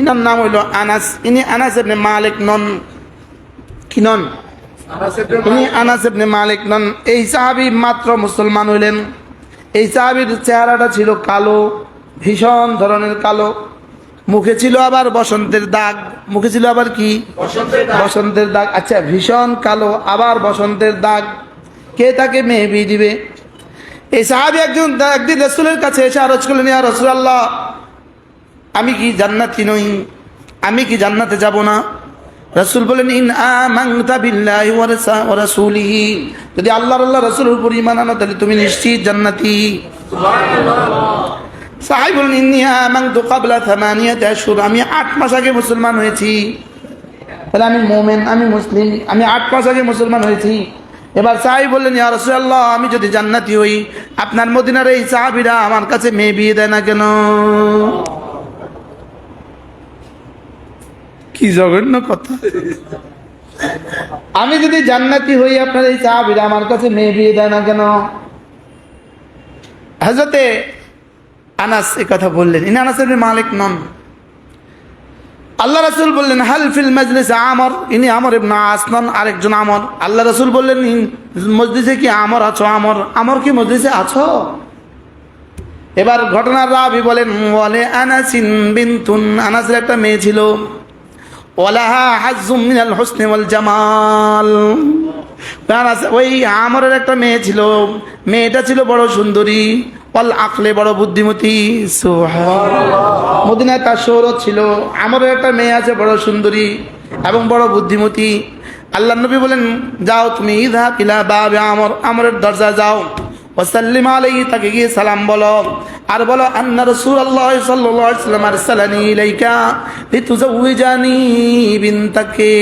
Inner নাম হইল আনাস। ইনি আনাস এবনে মালিক নন। কি নন? ইনি আনাস এবনে মালিক নন। এই সাহাবি মাত্র মুসলমান হইলেন। এই সাহাবির চেহারাটা ছিল কালো, ভীষণ ধরনের কালো। মুখে ছিল আবার বসন্তের দাগ। মুখে ছিল আবার কি? বসন্তের দাগ। আচ্ছা ভীষণ কালো, আবার বসন্তের দাগ। কে তাকে মেয়ে বিয়ে দিবে? এই সাহাবি একজন, একদিন রসুলের কাছে এসে আরজ করলেন, ইয়া রসুলাল্লাহ আমি কি জান্নাতি নই? আমি কি জান্নাতে যাব না? রসুল বলেন, ইন রাসূলিহি যদি আল্লাহর আল্লাহ রাসূলের উপর ঈমান আনো, তাহলে তুমি নিশ্চিত জান্নাতি। সাহাবী বলেন, ইন্নী আমানতু ক্বাবলা থামানিয়াতি আশহুর। আমি আট মাস আগে মুসলমান হয়েছি। তাহলে আমি মোমেন, আমি মুসলিম, আমি আট মাস আগে মুসলমান হয়েছি। এবার সাহাবি বললেন, ইয়া রাসূলুল্লাহ, আমি যদি জান্নাতি হই, আপনার মদিনার এই সাহাবীরা আমার কাছে মেয়ে বিয়ে দেয় না কেন? কি জঘন্য কথা। আমি যদি জান্নাতি হই, আপনার এই সাহাবীরা আমার কাছে মেয়ে বিয়ে দেয় না কেন? হাজরতে আনাস এ কথা বললেন। ইনি আনাসের মালিক নন। আল্লাহ রাসুল বললেন, হাল ফিল মজলিস আমর? ইনি আমর ইবনা আসনন আরেকজন আমর। আল্লাহ রাসুল বললেন মজলিসে কি আমর আছো, আমর? আমর কি মজলিসে আছো? এবার ঘটনার রাবি বলেন বলে আনাসিন বিনতুন। আনাসের একটা মেয়ে ছিল। ওলাহা ওই একটা মেয়ে ছিল। মেয়েটা ছিল বড় সুন্দরী অল বড় বুদ্ধিমতী তার ছিল। আমারও একটা মেয়ে আছে বড় সুন্দরী এবং বড় বুদ্ধিমতী। আল্লাহ নবী বলেন, যাও তুমি ইধা পিলা বাবে আমর, আমরের দরজা যাও। ওসাল্লিম আলাই তাকে গিয়ে সালাম বলো। আর বলো, আন্না রাসূলুল্লাহ সাল্লাল্লাহু আলাইহি ওয়াসাল্লাম আরসালানি ইলাইকা লিতুজাউইজানি বিনতাকে।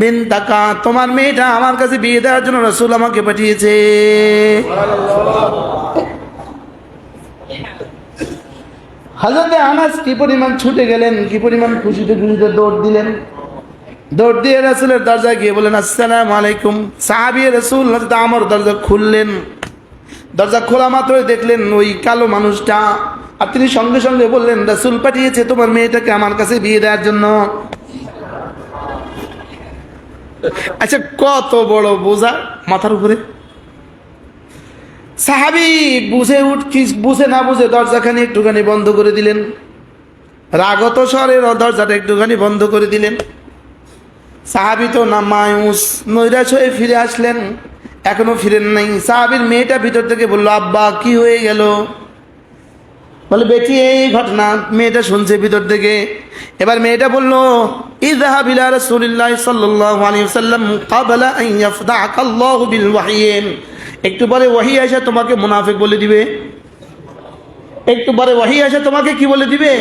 বিনতাকা, তোমার মেয়েটা আমার কাছে বিয়ে দেওয়ার জন্য রাসূল আমাকে পাঠিয়েছে। হজরতে আনাস কি পরিমাণ ছুটে গেলেন, কি পরিমাণ খুশিতে খুশিতে দৌড় দিলেন? দৌড় দিয়ে রসুলের দরজায় গিয়ে বলেন আসসালাম আলাইকুম। সাহাবি রসুল আমর দরজা খুললেন। দরজা খোলা মাত্রই দেখলেন ওই কালো মানুষটা। আর তিনি সঙ্গে সঙ্গে বললেন, রসুল পাঠিয়েছে তোমার মেয়েটাকে আমার কাছে বিয়ে দেওয়ার জন্য। আচ্ছা কত বড় বোঝা মাথার উপরে। সাহাবি বুঝে উঠ বুঝে না বুঝে দরজাখানি একটুখানি বন্ধ করে দিলেন। রাগত স্বরের দরজাটা একটুখানি বন্ধ করে দিলেন। সাহাবি তো না মায়ুস নৈরাশ হয়ে ফিরে আসলেন। এখনও ফিরেন নাই। সাহাবির মেয়েটা ভিতর থেকে বলল, আব্বা, কি হয়ে গেল? বলে, বেটি, এই ঘটনা। মেয়েটা শুনছে ভিতর থেকে। এবার মেয়েটা বলল, ইযহাব ইলা রাসূলিল্লাহ ক্বাবলা আন ইয়াফদাআকা আল্লাহু বিল ওয়াহিয়িন একটু পরে ওয়াহি এসে তোমাকে মুনাফিক বলে দিবে। একটু পরে ওয়াহি এসে তোমাকে কি বলে দিবে?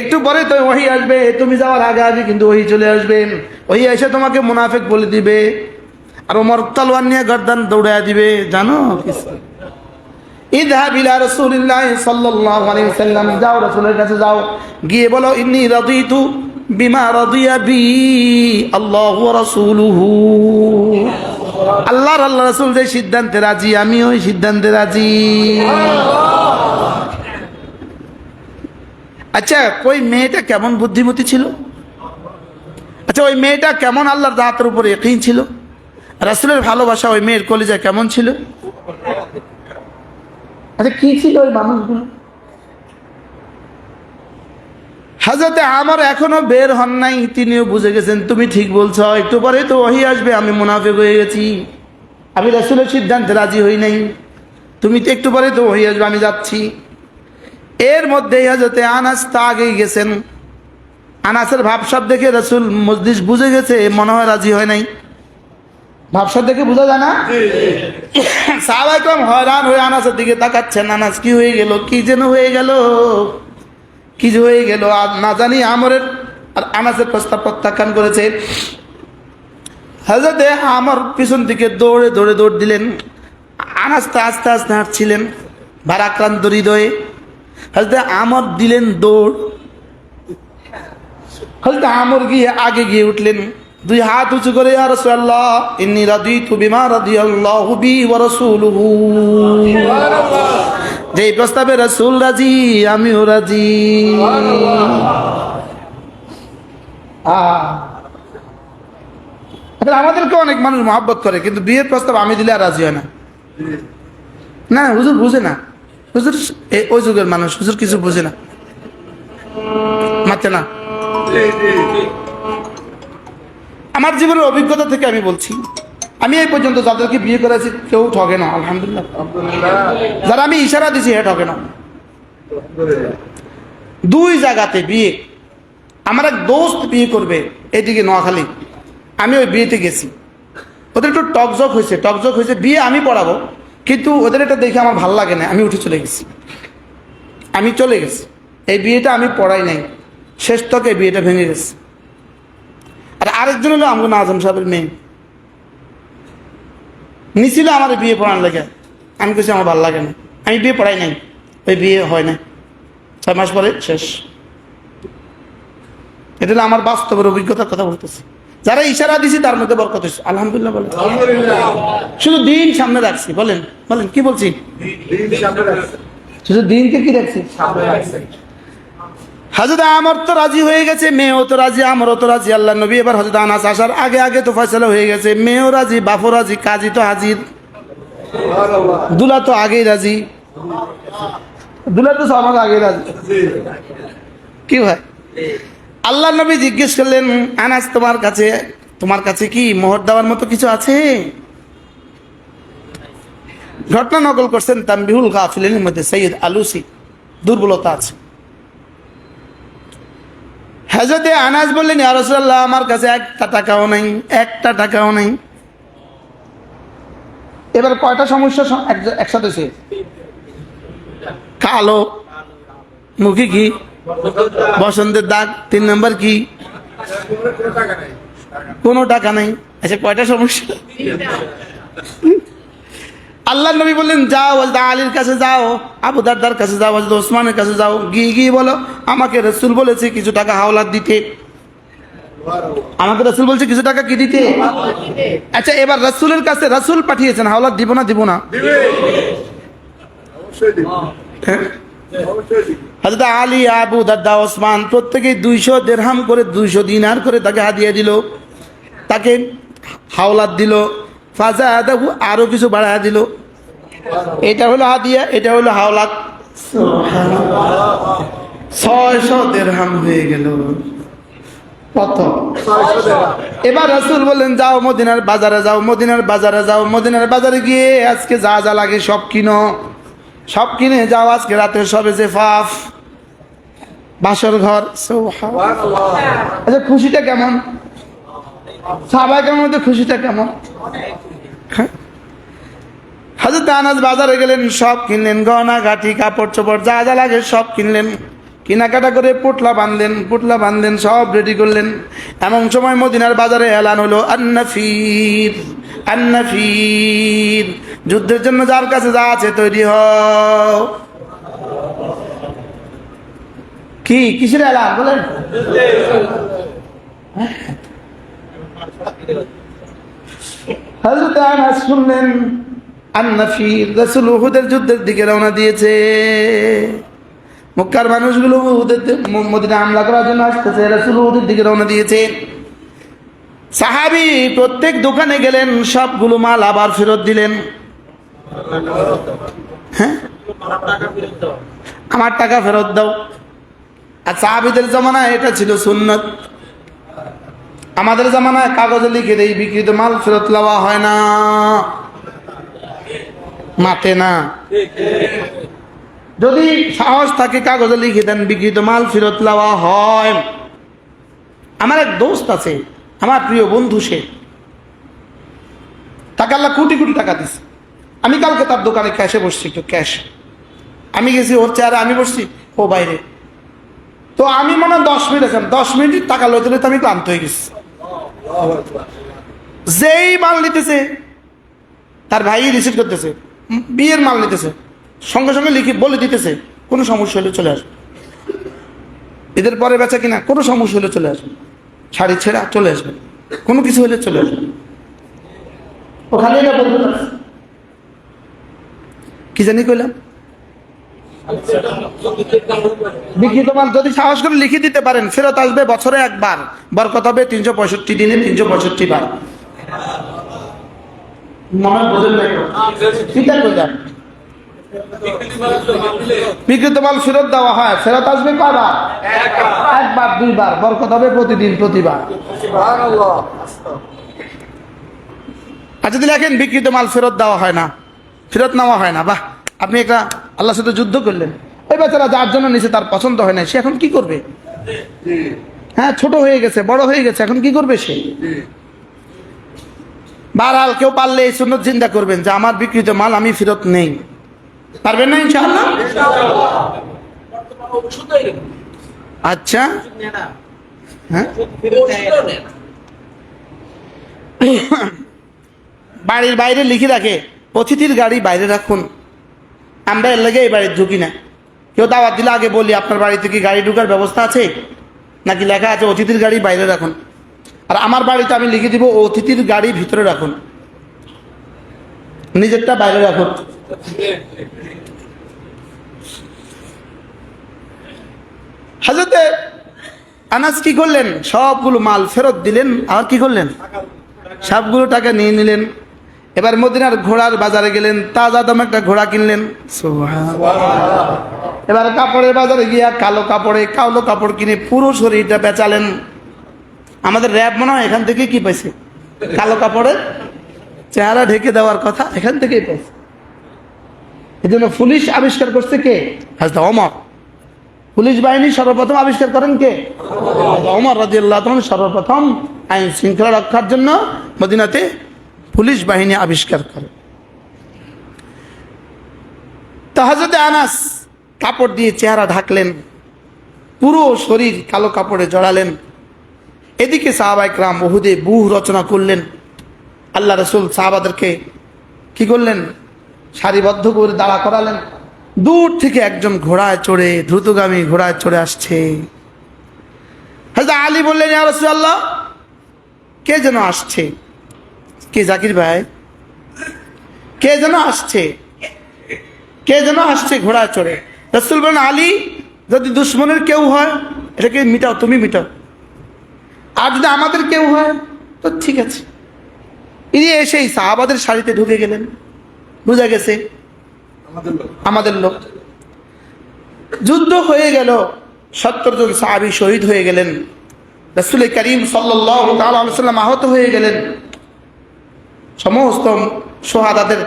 একটু পরে তো ওয়াহি আসবে। তুমি যাওয়ার আগে আগে কিন্তু ওহি চলে আসবেন ওহি এসে তোমাকে মুনাফিক বলে দিবে। আর ওমর তলোয়ার নিয়ে গর্দান দৌড়ায় দিবে, জানো যাও যাও, গিয়ে বিমা বি আল্লাহু যে সিদ্ধান্তে রাজি আমি ওই সিদ্ধান্তে রাজি। আচ্ছা ওই মেয়েটা কেমন বুদ্ধিমতী ছিল? আচ্ছা ওই মেয়েটা কেমন আল্লাহর দাঁতের উপরে একই ছিল? রাসূলের ভালোবাসা ওই মেয়ের কলিজা কেমন ছিল? আচ্ছা কি ছিল ওই মানুষগুলো? হাজরতে আমার এখনও বের হন নাই তিনিও বুঝে গেছেন তুমি ঠিক বলছো একটু পরে তো ওহি আসবে আমি মুনাফেক হয়ে গেছি। আমি রাসুলের সিদ্ধান্তে রাজি হই নাই। তুমি তো একটু পরে তো ওহি আসবে আমি যাচ্ছি। এর মধ্যেই হাজরতে আনাস তা আগেই গেছেন। আনাসের ভাবসাব দেখে রাসুল মসজিদ বুঝে গেছে মনে হয় রাজি হয় নাই। ভাবসাব দেখে বোঝা যায় না? সাহাবাইকরাম হয়রান হয়ে আনাসের দিকে তাকাচ্ছেন। আনাস কি হয়ে গেল? কি যেন হয়ে গেল? কি যে হয়ে গেল? আর না জানি আমরের আর আনাসের প্রস্তাব প্রত্যাখ্যান করেছে। হাজরতে আমার পিছন দিকে দৌড়ে দৌড়ে দৌড় দিলেন। আনাস তো আস্তে আস্তে হাঁটছিলেন ভারাক্রান্ত হৃদয়ে। হাজরতে আমর দিলেন দৌড়। হজরত আমর গিয়ে আগে গিয়ে উঠলেন। দুই হাত উঁচু করে ইয়া রাসূলুল্লাহ ইন্নী রাদিতু বিমা রাদিয়াল্লাহু বি ওয়া রাসূলুহু। যে প্রস্তাবে রাসূল রাজি আমিও রাজি। আমাদেরকে অনেক মানুষ মহাব্বত করে কিন্তু বিয়ের প্রস্তাব আমি দিলে আর রাজি হয় না। না হুজুর বুঝে না। হুজুর ওই যুগের মানুষ হুজুর কিছু বুঝে না। মাতে না। আমার জীবনের অভিজ্ঞতা থেকে আমি বলছি। আমি এই পর্যন্ত যাদেরকে বিয়ে করেছি, কেউ ঠগে না, আলহামদুলিল্লাহ। যারা আমি ইশারা দিছি হ্যাঁ ঠগে না। দুই জায়গাতে বিয়ে। আমার এক দোস্ত বিয়ে করবে এদিকে নোয়াখালী। আমি ওই বিয়েতে গেছি। ওদের একটু টকজক হয়েছে টকজক হয়েছে। বিয়ে আমি পড়াবো, কিন্তু ওদের এটা দেখে আমার ভালো লাগে না। আমি উঠে চলে গেছি। আমি চলে গেছি। এই বিয়েটা আমি পড়াই নাই। শেষ তকে বিয়েটা ভেঙে গেছে। আর আরেকজন হলো আমগুন আজম সাহেবের মেয়ে। নিছিল আমার বিয়ে পড়ানোর লেগে। আমি কিছু আমার ভালো লাগে না। আমি বিয়ে পড়াই নাই। ওই বিয়ে হয় না ছয় মাস পরে শেষ। এটা হলো আমার বাস্তবের অভিজ্ঞতার কথা বলতেছি। যারা ইশারা দিছি তার মধ্যে বরকত হয়েছে। আলহামদুলিল্লাহ বলেন। শুধু দিন সামনে রাখছি বলেন। বলেন কি বলছি? শুধু দিনকে কি রাখছি। হাজরত আমর তো রাজি হয়ে গেছে, মেয়েও তো রাজি, আমরও তো রাজি। আল্লাহ নবী এবার হজরত আনাস আসার আগে আগে তো ফয়সলা হয়ে গেছে। মেয়েও রাজি, বাপও রাজি, কাজী তো হাজির। দুলা তো আগেই রাজি। দুলা তো সব আমাকে আগেই রাজি। কি ভাই? আল্লাহ নবী জিজ্ঞেস করলেন, আনাস তোমার কাছে তোমার কাছে কি মোহর দেওয়ার মতো কিছু আছে? ঘটনা নকল করছেন তাম্বিহুল গাফিলের মধ্যে সৈয়দ আলুসি। দুর্বলতা আছে। হাজরতে আনাজ বললেন ইয়ারসুল্লাহ আমার কাছে একটা টাকাও নেই, একটা টাকাও নেই। এবার কয়টা সমস্যা এক- একসাথে সে কালো, মুখে কি? বসন্তের দাগ, তিন নম্বর কি? কোনো টাকা নেই। আচ্ছা কয়টা সমস্যা? আল্লাহ নবী বললেন, যাও বলতে আলীর কাছে যাও, আবু দারদার কাছে যাও বলতে ওসমানের কাছে যাও, গিয়ে গিয়ে বলো, আমাকে রসুল বলেছে কিছু টাকা হাওলাত দিতে। আমাকে রসুল বলছে কিছু টাকা কি দিতে? আচ্ছা এবার রসুলের কাছে রসুল পাঠিয়েছেন, হাওলাত দিব না দিব না? হাজরত আলী, আবু দাদা ওসমান প্রত্যেকে দুইশো দেড়হাম করে, দুইশো দিনার করে তাকে হাদিয়া দিল। তাকে হাওলাত দিল। ফাজা আদাহু আরও কিছু বাড়ায় দিল। এটা হলো হাদিয়া এটা হলো হাওলাত। ছয়শো হয়ে এবার যাও মদিনার বাজারে মদিনার বাজারে মদিনার বাজারে গিয়ে আজকে যা যা লাগে সব কিনো। সব কিনে যাও আজকে রাতে সবে যে বাসর ঘর আচ্ছা খুশিটা কেমন? সাহাবাই কেমন? খুশিটা কেমন? হাজরত আনাজ বাজারে গেলেন, সব কিনলেন গহনা গাঠি, কাপড় চোপড়, যা যা লাগে সব কিনলেন। কেনাকাটা করে পুটলা বাঁধলেন পুটলা বাঁধলেন, সব রেডি করলেন। এমন সময় মদিনার বাজারে এলান হলো, আন্নাফির আন্নাফির। যুদ্ধের জন্য যার কাছে যা আছে তৈরি হও। কি, কিসের এলান বলেন? হজরত আনাস শুনলেন আন্নাফির রসুল উহুদের যুদ্ধের দিকে রওনা দিয়েছে। মক্কার মানুষগুলো উহুদের মদিনা হামলা করার জন্য আসতেছে রসুল উহুদের দিকে রওনা দিয়েছে। সাহাবি প্রত্যেক দোকানে গেলেন, সবগুলো মাল আবার ফেরত দিলেন। হ্যাঁ? আমার টাকা ফেরত দাও। আর সাহাবিদের জমানায় এটা ছিল সুন্নত। আমাদের জামানায় কাগজে লিখে দেই, বিক্রিত মাল ফেরত লওয়া হয় না। মাতে না। যদি সাহস থাকে কাগজে লিখে দেন, বিক্রিত মাল ফেরত লওয়া হয়। আমার এক দোস্ত আছে, আমার প্রিয় বন্ধু সে। তাকে আল্লাহ কোটি কোটি টাকা দিছে। আমি কালকে তার দোকানে ক্যাশে বসছি, একটু ক্যাশ আমি গেছি ওর চেয়ারে আমি বসছি, ও বাইরে। তো আমি মনে দশ মিনিট আছেন দশ মিনিট টাকা লইতে লইতে আমি ক্লান্ত হয়ে গেছি। যেই মাল নিতেছে, তার ভাই রিসিভ করতেছে। বিয়ের মাল নিতেছে। সঙ্গে সঙ্গে লিখে বলে দিতেছে, কোনো সমস্যা হলে চলে আসবে। এদের পরে বেচা কিনা, কোনো সমস্যা হলে চলে আসবে। শাড়ি ছেঁড়া চলে আসবে, কোনো কিছু হলে চলে আসবে। ওখানে। কি জানি কইলাম? বিকৃত মাল যদি সাহস করে লিখে দিতে পারেন, ফেরত আসবে বছরে একবার। বরকত হবে তিনশো পঁয়ষট্টি দিনে তিনশো পঁয়ষট্টি বার। মনে বোঝেন নাই চিন্তা করলেন বিকৃত মাল ফেরত দেওয়া হয় ফেরত আসবে কয়বার একবার দুইবার বরকত হবে প্রতিদিন প্রতিবার। আর যদি লেখেন বিকৃত মাল ফেরত দেওয়া হয় না ফেরত নেওয়া হয় না। বাহ আপনি একটা আল্লাহর সাথে যুদ্ধ করলেন। ওই বেচারা যার জন্য নিচে তার পছন্দ হয় না সে এখন কি করবে? হ্যাঁ ছোট হয়ে গেছে বড় হয়ে গেছে এখন কি করবে সে? বারহাল কেউ পারলে এই সুন্নত চিন্তা করবেন, যে আমার বিকৃত মাল আমি ফেরত নেই। পারবেন না ইনশাআল্লাহ? আচ্ছা। হ্যাঁ? বাড়ির বাইরে লিখে রাখে, অতিথির গাড়ি বাইরে রাখুন। আমরা এর লাগে এই বাড়ির ঢুকি না। কেউ দাওয়াত দিলে আগে বলি, আপনার বাড়িতে কি গাড়ি ঢুকার ব্যবস্থা আছে? নাকি লেখা আছে, অতিথির গাড়ি বাইরে রাখুন। আর আমার বাড়িতে আমি লিখে দিব অতিথির গাড়ি ভিতরে রাখুন। নিজেরটা বাইরে রাখুন। হাজতে আনাজ কি করলেন? সবগুলো মাল ফেরত দিলেন। আর কি করলেন? সবগুলো টাকা নিয়ে নিলেন। এবার মদিনার ঘোড়ার বাজারে গেলেন তাজা দাম একটা ঘোড়া কিনলেন। এবার কাপড়ের বাজারে গিয়া কালো কাপড়ে কালো কাপড় কিনে পুরো শরীরটা বেচালেন আমাদের র্যাব মনে হয় এখান থেকে কি পাইছে? কালো কাপড়ে চেহারা ঢেকে দেওয়ার কথা এখান থেকেই পাইছে। এই জন্য পুলিশ আবিষ্কার করছে কে? হাজদা অমর পুলিশ বাহিনী সর্বপ্রথম আবিষ্কার করেন কে? অমর রাজিয়াল্লাহ সর্বপ্রথম আইন শৃঙ্খলা রক্ষার জন্য মদিনাতে পুলিশ বাহিনী আবিষ্কার করে। তো হজরতে আনাস কাপড় দিয়ে চেহারা ঢাকলেন, পুরো শরীর কালো কাপড়ে জড়ালেন। এদিকে সাহাবাইক রাম বহুদে বুহ রচনা করলেন। আল্লাহ রসুল সাহাবাদেরকে কি করলেন? সারিবদ্ধ করে দাঁড়া করালেন। দূর থেকে একজন ঘোড়ায় চড়ে, দ্রুতগামী ঘোড়ায় চড়ে আসছে। হাজরা আলী বললেন রাসূলুল্লাহ, কে যেন আসছে? কে জাকির ভাই? কে যেন আসছে? কে যেন আসছে ঘোড়ায় চড়ে? রসুল বলেন আলী, যদি দুশ্মনের কেউ হয়, এটাকে মিটাও, তুমি মিটাও। আর যদি আমাদের কেউ হয় তো ঠিক আছে। ইনি এসেই সাহাবাদের শাড়িতে ঢুকে গেলেন। বোঝা গেছে? আমাদের লোক। যুদ্ধ হয়ে গেল। সত্তর জন সাহাবি শহীদ হয়ে গেলেন। রসুল করিম সাল্লাম আহত হয়ে গেলেন। সমস্ত সোহাদাদের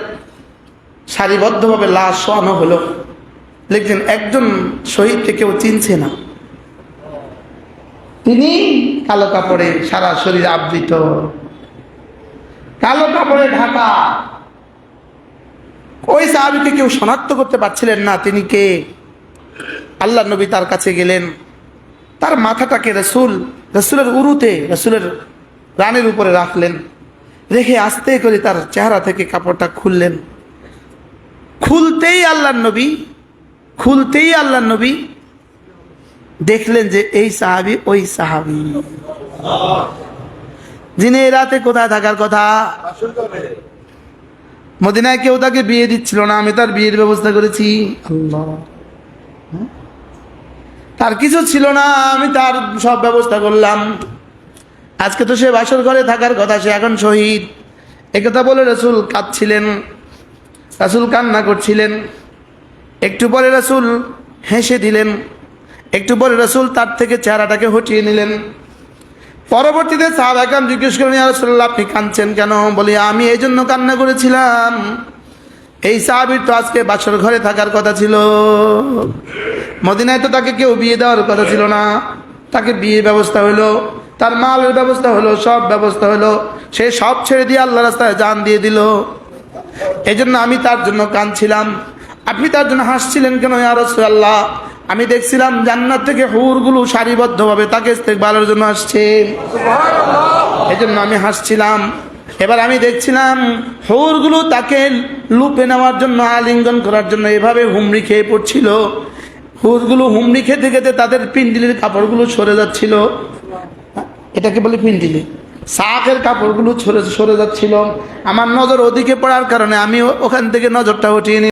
সারিবদ্ধভাবে লাশ শোয়ানো হলো। লিখছেন একজন শহীদকে কেউ চিনছে না। তিনি কালো কাপড়ে সারা শরীর আবৃত। কালো কাপড়ে ঢাকা। ওই সাহাবিকে কেউ শনাক্ত করতে পারছিলেন না। তিনি কে? আল্লাহ নবী তার কাছে গেলেন। তার মাথাটাকে রসুল, রসুলের উরুতে, রসুলের রানের উপরে রাখলেন। রেখে আস্তে করে তার চেহারা থেকে কাপড়টা খুললেন। খুলতেই আল্লাহ নবী, খুলতেই আল্লাহ নবী দেখলেন যে এই সাহাবি ওই সাহাবি। যিনি রাতে কোথায় থাকার কথা? মদিনায় কেউ তাকে বিয়ে দিচ্ছিল না, আমি তার বিয়ের ব্যবস্থা করেছি। হ্যাঁ? তার কিছু ছিল না, আমি তার সব ব্যবস্থা করলাম। আজকে তো সে বাসর ঘরে থাকার কথা, সে এখন শহীদ। একথা বলে রসুল কাঁদছিলেন, রাসুল কান্না করছিলেন। একটু পরে রাসুল হেসে দিলেন একটু পরে রসুল তার থেকে চেহারাটাকে হটিয়ে নিলেন। পরবর্তীতে সাহাবাকাম জিজ্ঞেস করেন রাসূলুল্লাহ, আপনি কাঁদছেন কেন? বলি, আমি এই জন্য কান্না করেছিলাম। এই সাহাবির তো আজকে বাসর ঘরে থাকার কথা ছিল। মদিনায় তো তাকে কেউ বিয়ে দেওয়ার কথা ছিল না। তাকে বিয়ে ব্যবস্থা হলো, তার মালের ব্যবস্থা হলো, সব ব্যবস্থা হলো। সে সব ছেড়ে দিয়ে আল্লাহ রাস্তায় জান দিয়ে দিল। এই জন্য আমি তার জন্য কাঁদছিলাম। আপনি তার জন্য হাসছিলেন কেন, ইয়া রাসূলুল্লাহ? আমি দেখছিলাম জান্নাত থেকে হুরগুলো সারিবদ্ধভাবে তাকে ইস্তেকবালের জন্য আসছে। এই জন্য আমি হাসছিলাম। এবার আমি দেখছিলাম হৌরগুলো তাকে লুপে নেওয়ার জন্য, আলিঙ্গন করার জন্য এভাবে হুমড়ি খেয়ে পড়ছিল। হুরগুলো হুমড়ি খেতে খেতে তাদের পিন্ডিলির কাপড়গুলো সরে যাচ্ছিল। এটাকে বলে পিন্ডিলি। শাকের কাপড়গুলো সরে সরে যাচ্ছিল। আমার নজর ওদিকে পড়ার কারণে আমি ওখান থেকে নজরটা উঠিয়ে